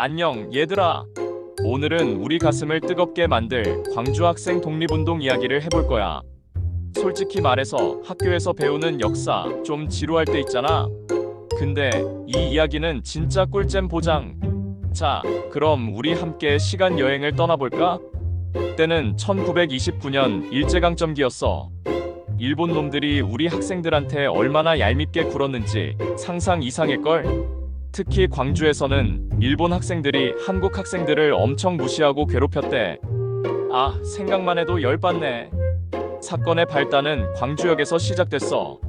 안녕 얘들아. 오늘은 우리 가슴을 뜨겁게 만들 광주 학생 독립운동 이야기를 해볼 거야. 솔직히 말해서 학교에서 배우는 역사 좀 지루할 때 있잖아. 근데 이 이야기는 진짜 꿀잼 보장. 자, 그럼 우리 함께 시간 여행을 떠나볼까? 때는 1929년 일제강점기였어. 일본 놈들이 우리 학생들한테 얼마나 얄밉게 굴었는지 상상 이상일걸? 특히 광주에서는 일본 학생들이 한국 학생들을 엄청 무시하고 괴롭혔대. 아, 생각만 해도 열받네. 사건의 발단은 광주역에서 시작됐어.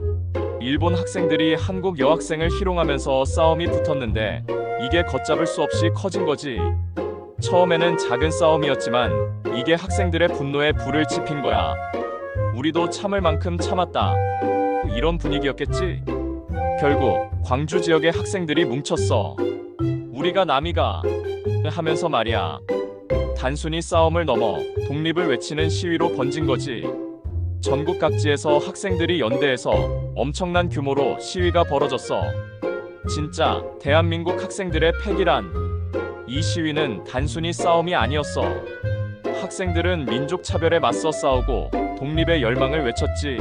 일본 학생들이 한국 여학생을 희롱하면서 싸움이 붙었는데 이게 걷잡을 수 없이 커진 거지. 처음에는 작은 싸움이었지만 이게 학생들의 분노에 불을 지핀 거야. 우리도 참을 만큼 참았다. 이런 분위기였겠지? 결국 광주 지역의 학생들이 뭉쳤어. 우리가 남이가 하면서 말이야. 단순히 싸움을 넘어 독립을 외치는 시위로 번진 거지. 전국 각지에서 학생들이 연대해서 엄청난 규모로 시위가 벌어졌어. 진짜 대한민국 학생들의 패기란 이 시위는 단순히 싸움이 아니었어. 학생들은 민족 차별에 맞서 싸우고 독립의 열망을 외쳤지.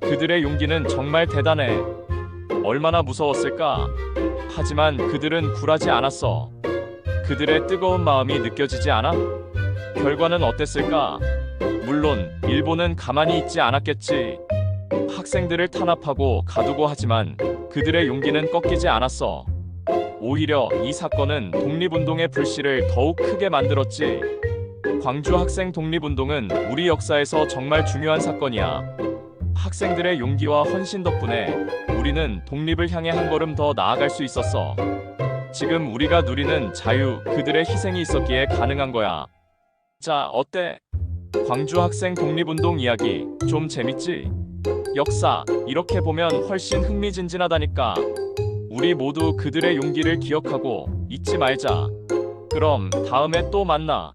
그들의 용기는 정말 대단해. 얼마나 무서웠을까? 하지만 그들은 굴하지 않았어. 그들의 뜨거운 마음이 느껴지지 않아? 결과는 어땠을까? 물론 일본은 가만히 있지 않았겠지. 학생들을 탄압하고 가두고 하지만 그들의 용기는 꺾이지 않았어. 오히려 이 사건은 독립운동의 불씨를 더욱 크게 만들었지. 광주 학생 독립운동은 우리 역사에서 정말 중요한 사건이야. 학생들의 용기와 헌신 덕분에 우리는 독립을 향해 한 걸음 더 나아갈 수 있었어. 지금 우리가 누리는 자유, 그들의 희생이 있었기에 가능한 거야. 자, 어때? 광주 학생 독립운동 이야기 좀 재밌지? 역사 이렇게 보면 훨씬 흥미진진하다니까. 우리 모두 그들의 용기를 기억하고 잊지 말자. 그럼 다음에 또 만나.